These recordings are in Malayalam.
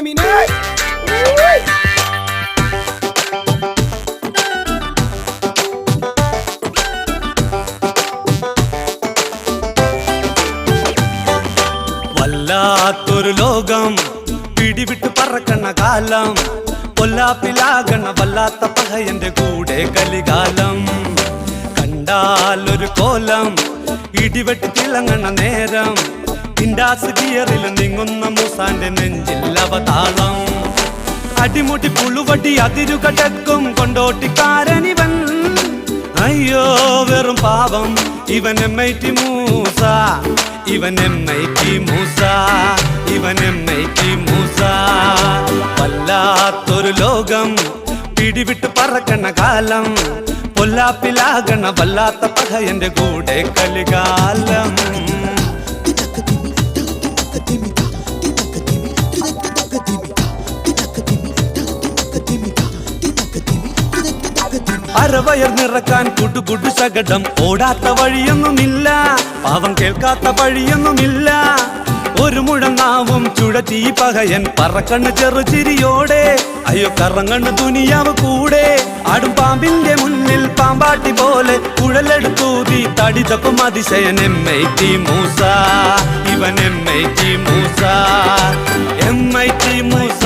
മിന മിന വല്ലാത്തൊരു ലോകം. പിടിവിട്ട് പറക്കണ കാലം. കൊല്ലാപ്പിലാകണ വല്ലാത്ത പഹയന്റെ കൂടെ കലികാലം. കണ്ടാലൊരു കോലം. ഇടിവെട്ടി തിളങ്ങണ നേരം. ഇൻഡാസ് ഗിയറിൽ നീങ്ങുന്ന മൂസാന്റെ നെഞ്ചിൽ അവതാളം അടിമുടി പുളുവടി അതിരുകടക്കും കൊണ്ടോട്ടിക്കാരനിവൻ. അയ്യോ വെറും പാവം ഇവൻ എം ഐ ടി മൂസ. ഇവൻ എം ഐ ടി മൂസ. ഇവൻ എം ഐ ടി മൂസ. വല്ലാത്തൊരു ലോകം. പിടിവിട്ട് പറക്കണ കാലം. പൊല്ലാപ്പിലാകണ വല്ലാത്ത പഹയന്റെ കൂടെ കലികാലം. അരവയർ നിറക്കാൻ കുടുകുടു ശകടം. ഓടാത്ത വഴിയൊന്നുമില്ല. പാവം കേൾക്കാത്ത വഴിയൊന്നുമില്ല. ഒരു മുഴങ്ങാവും ചുഴറ്റി പകയൻ. പറക്കണ്ണ് ചെറുചിരിയോടെ അയ്യോ കറങ്ങണ്ണ് തുനിയാവ് കൂടെ. ആടും പാമ്പിന്റെ മുന്നിൽ പാമ്പാട്ടി പോലെ കുഴലെടുത്തൂതി തടി തപ്പും അതിശയൻ എം ഐ ടി മൂസ. ഇവൻ M I T Moosa. M I T Moosa.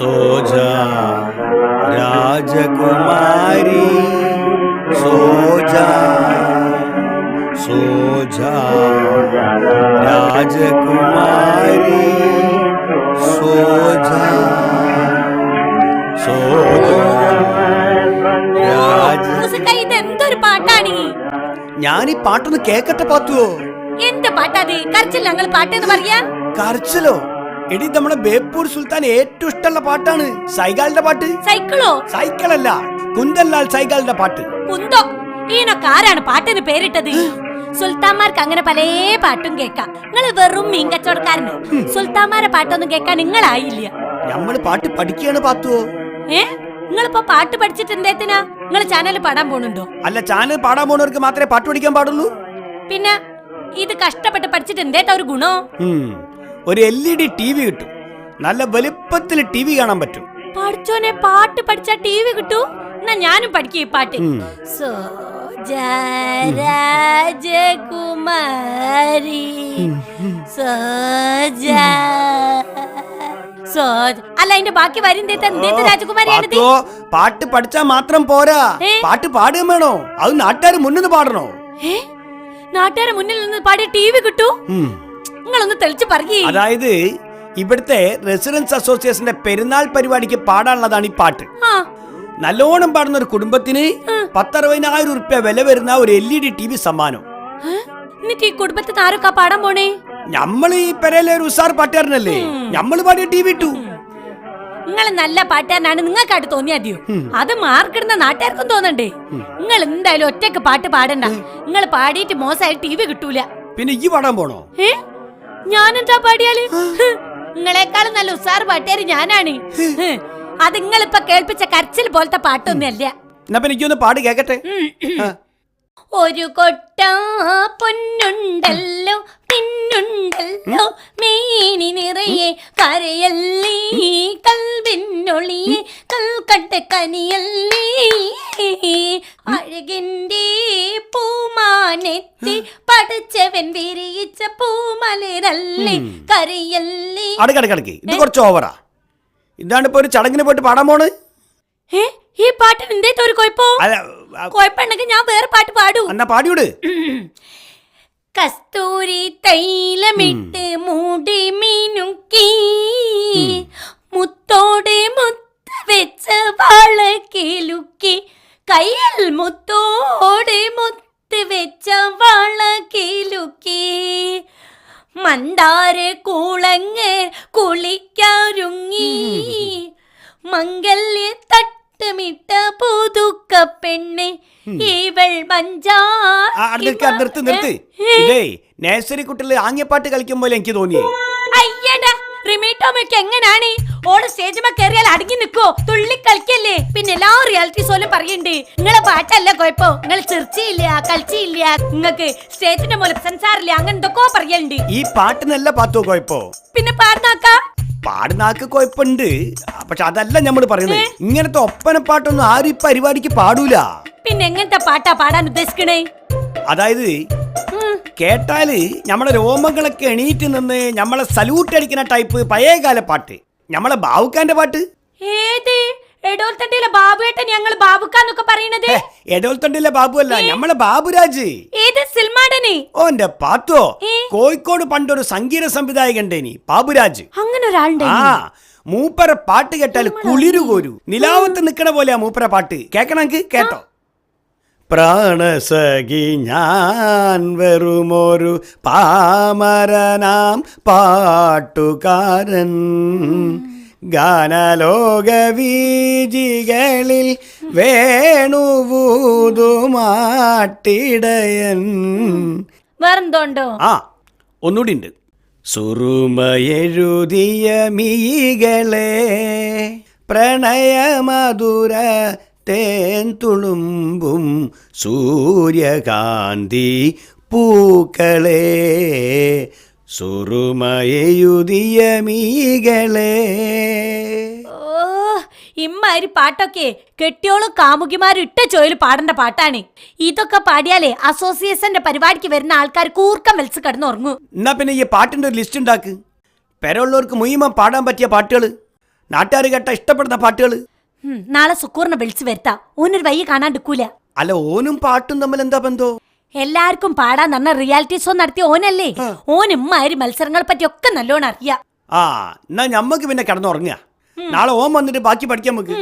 Soja. രാജകുമാരി സോജ. സോജ. രാജകുമാരി സോജ. ഞാൻ ഈ പാട്ടൊന്ന് കേക്കട്ടെ പാത്തുവോ? എന്ത് പാട്ടാ കരച്ചിൽ ഞങ്ങൾ പാട്ടെന്ന് പറയാ? കരച്ചിലോ? എടി നമ്മുടെ ബേപ്പൂർ സുൽത്താൻ ഏറ്റവും ഇഷ്ടമുള്ള പാട്ടാണ്. സൈഗാലിന്റെ പാട്ട്. സൈക്കിളോ? സൈക്കിളല്ല കുന്തൻലാൽ സൈഗാലിന്റെ പാട്ട്. കുന്തോ? ഈനൊക്കെ ആരാണ് പാട്ടിന് പേരിട്ടത്? സുൽത്താൻമാർക്ക് അങ്ങനെ പല പാട്ടും കേൾക്കാം. നിങ്ങൾ വെറും മീൻ കച്ചവടക്കാരന്? സുൽത്താൻമാരെ പാട്ടൊന്നും കേൾക്കാൻ നിങ്ങളായില്ല. നമ്മൾ പാട്ട് പഠിക്കുകയാണ് പാത്തുവോ? ഏ? നിങ്ങളിപ്പോ പാട്ട് പഠിച്ചിട്ട് എന്തേത്തിനാ? നിങ്ങൾ ചാനൽ പാടാൻ പോണുണ്ടോ? അല്ല ചാനൽ പാടാൻ പോണവർക്ക് മാത്രമേ പാട്ട് പഠിക്കാൻ പാടുള്ളൂ? പിന്നെ ഇത് കഷ്ടപ്പെട്ട് പഠിച്ചിട്ട് എന്തേട്ടാ ഒരു ഗുണോ. ഒരു L E D T V കിട്ടും. നല്ല വലിപ്പത്തിൽ ടി വി കാണാൻ പറ്റും. പഠിച്ചോനെ പാട്ട് പഠിച്ച ടി വി കിട്ടൂ? എന്നാ ഞാനും പഠിക്കും ഈ പാട്ട്. സോ സോജ രാജകുമാരി അല്ല അതിന്റെ ബാക്കി പാത്തുവോ, പാട്ട് പഠിച്ചാ മാത്രം പോരാ. പാട്ട് പാടുകയും വേണോ? അത് നാട്ടുകാർ മുന്നിൽ പാടണോ? നാട്ടുകാരെ മുന്നിൽ നിന്ന് പാടി ടി വി കിട്ടൂ. നിങ്ങളൊന്ന് തെളിച്ച് പറയേ. അതായത് ഇവിടുത്തെ റെസിഡൻസ് അസോസിയേഷന്റെ പെരുന്നാൾ പരിപാടിക്ക് പാടാനുള്ളതാണ് ഈ പാട്ട്. നല്ലോണം പാടുന്ന ഒരു കുടുംബത്തിന് പത്തറുപതിനായിരം ഉറുപ്യ വില വരുന്ന ഒരു L E D T V സമ്മാനം? എന്നിട്ട് ഈ കുടുംബത്തിൽ ആരൊക്കെ പാടാൻ പോണേ? ഞമ്മൾ ഈ പെരയിലെ ഒരു ഉസാർ പാട്ടുകാരനല്ലേ? ഞമ്മൾ പാടിയ ടി വി ഇട്ടു നിങ്ങൾ നല്ല പാട്ടുകാരനാണ് നിങ്ങൾക്കായിട്ട് തോന്നിയാതിയോ അത് മാർക്കിടുന്ന നാട്ടുകാർക്കും തോന്നണ്ടേ? നിങ്ങൾ എന്തായാലും ഒറ്റയ്ക്ക് പാട്ട് പാടണ്ട. നിങ്ങൾ പാടിയിട്ട് മോശമായി ടി വി കിട്ടൂല. പിന്നെ ഈ പാടാൻ പോണോ? ഞാനെന്താ പാടിയാൽ? നിങ്ങളെക്കാളും നല്ല ഉസാർ പാട്ടുകാരി ഞാനാണ്. അത് നിങ്ങളിപ്പൊ കേൾപ്പിച്ച കരച്ചിൽ പോലത്തെ പാട്ടൊന്നുമല്ല. എനിക്കൊന്ന് പാടി കേക്കട്ടെ? ഒരു കൊട്ട പൊന്നുണ്ടല്ലോ പിന്നുണ്ടല്ലോ മേനി നിറയെ കരയല്ലേ കൽവിന്നൊളിയെ കൽക്കട്ട കനിയല്ലീ അഴകിന്റെ പൂമാനെത്തി പടച്ചവൻ വിരിയിച്ച പൂമലരല്ലേ? ഇത് കുറച്ച് ഓവറാ ഇതാണ് ഇപ്പൊ ഒരു ചടങ്ങിന് പോയിട്ട് പാടാൻ പോണ്? ഏ? ഈ പാട്ടിന് എന്തേറ്റ ഒരു കൊഴപ്പോ? അല്ല ആ, ഞാൻ വേറെ പാട്ട് പാടൂ. എന്നാ പാടിയോട് കസ്തൂരി തൈലമിട്ട് മൂടി മീനുക്കി മുത്തോടെ മുത്ത് വെച്ച് വാള കിലുക്കി. കയ്യിൽ മുത്തോടെ മുത്ത് പണ്ടാരെ കൂളങ്ങ് കുളിക്കാരുങ്ങി. മംഗല്യ തട്ടുമിട്ട പുതുക്ക പെണ്ണ് ഇവൾ മഞ്ചാ നിർത്ത് നിർത്ത് നേഴ്സറി കുട്ടികൾ ആംഗ്യപ്പാട്ട് കളിക്കുമ്പോൾ എനിക്ക് തോന്നിയേ. റിമീട്ടോമൊക്കെ എങ്ങനാണ്? ഓൾ സ്റ്റേജിമ കയറിയാൽ അടങ്ങി നിക്കോ തുള്ളി കളിക്കല്ലേ? പിന്നെ എല്ലാ റിയാലിറ്റി ഷോയിലും പറയുന്നുണ്ട്. നിങ്ങളെ പാട്ടല്ല കുഴപ്പോ. നിങ്ങൾ ചിർച്ചയില്ല കളിച്ചില്ല. നിങ്ങക്ക് സ്റ്റേജിന്റെ മൂലം സംസാരില്ല. അങ്ങനെ എന്തൊക്കെ പറയലുണ്ട്. ഈ പാട്ടിനല്ല പാത്തോ കുഴപ്പോ? പിന്നെ പാടുന്നാക്ക? പാടുന്നാക്ക് കുഴപ്പമുണ്ട്. പക്ഷെ അതല്ല നമ്മൾ പറയുന്നത് ഇങ്ങനത്തെ ഒപ്പന പാട്ടൊന്നും ആരും ഈ പരിപാടിക്ക് പാടൂല. പിന്നെ എങ്ങനത്തെ പാട്ടാ പാടാൻ ഉദ്ദേശിക്കണേ? അതായത്. കേട്ടാൽ നമ്മളെ രോമങ്ങളൊക്കെ എണീറ്റ് നിന്ന് നമ്മളെ സല്യൂട്ട് അടിക്കുന്ന ടൈപ്പ് പഴയകാല പാട്ട്. നമ്മളെ ബാവുക്കാന്റെ പാട്ട്. ഏത്? എടോൽത്തണ്ടിയിലെ ബാബുവേട്ടൻ ഞങ്ങൾ ബാബുക്കാന്നൊക്കെ പറയണത്? ഹേ, എടോൽത്തണ്ടിലെ ബാബു അല്ല നമ്മളെ ബാബുരാജ്. ഏത് സിൽമാടനെ? ഓന്റെ പാത്തോ ഏ? കോഴിക്കോട് പണ്ടൊരു സംഗീത സംവിധായകണ്ടേനി ബാബുരാജ്. അങ്ങനെ ഒരാളുണ്ട് ആ മൂപ്പര പാട്ട് കേട്ടാൽ കുളിരു കോരു നിലാവത്ത് നിക്കണ പോലെയാ മൂപ്പര പാട്ട്. കേക്കണമെങ്കിൽ കേട്ടോ. പ്രാണസഖി ഞാൻ വെറുമൊരു പാമരനാം പാട്ടുകാരൻ. ഗാനലോകവീജികളിൽ വേണുവൂതുമാട്ടിടയൻ. വേറെന്തോണ്ടോ? ആ ഒന്നുകൂടി ഉണ്ട് സുറുമയെഴുതിയ മീകളെ പ്രണയമധുര തേൻ തുളുമ്പും സൂര്യകാന്തി പൂക്കളെ. സുറുമയുതിയമീകളെ മീകളെ. ഓ ഇമ്മാതിരി പാട്ടൊക്കെ കെട്ടിയോളും കാമുകിമാരും ഇട്ട ചോയിൽ പാടേണ്ട പാട്ടാണ്. ഇതൊക്കെ പാടിയാലേ അസോസിയേഷന്റെ പരിപാടിക്ക് വരുന്ന ആൾക്കാർ കൂർക്കം വലിച്ച് കിടന്നുറങ്ങും. എന്നാ പിന്നെ ഈ പാട്ടിന്റെ ഒരു ലിസ്റ്റ് ഉണ്ടാക്ക്. പെരമുള്ളവർക്ക് മുഴുവൻ പാടാൻ പറ്റിയ പാട്ടുകൾ നാട്ടുകാർ കേട്ട ഇഷ്ടപ്പെടുന്ന പാട്ടുകൾ നാളെ സുക്കൂറിനെ വിളിച്ചു വരുത്താ. ഓനൊരു വയ്യ കാണാണ്ടിക്കൂല അല്ല ഓനും പാട്ടും തമ്മിൽ എന്താ ബന്ധോ? എല്ലാവർക്കും പാടാൻ പറഞ്ഞ റിയാലിറ്റി ഷോ നടത്തിയ ഓനല്ലേ? ഓൻ ഇമ്മാതിരി മത്സരങ്ങളെ പറ്റി ഒക്കെ നല്ലോണം അറിയാം. ആ എന്നാ ഞമ്മക്ക് പിന്നെ കിടന്നുറങ്ങുക നാളെ ഓൻ വന്നിട്ട് ബാക്കി പഠിക്കാൻ നമുക്ക്.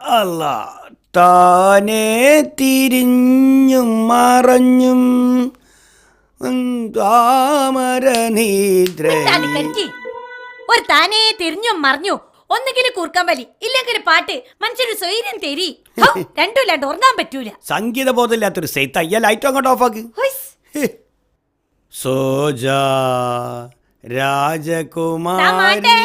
അല്ല താനേ തിരിഞ്ഞും മറഞ്ഞും ഉം, താമര നീദ്ര കിടക്കി. ഒരു താനേ തിരിഞ്ഞും മറിഞ്ഞു ഒന്നുകിൽ കൂർക്കാൻ വലി ഇല്ലെങ്കിൽ പാട്ട്. മനുഷ്യന് സ്വൈര്യം തെരി. രണ്ടും ഇല്ലാണ്ട് ഉറങ്ങാൻ പറ്റൂല. സംഗീത ബോധമില്ലാത്തൊരു സെയ്ത്ത് അയ്യ ലൈറ്റ് അങ്ങോട്ട് ഓഫാക്ക് ആക്ക്. സോജ രാജകുമാരി.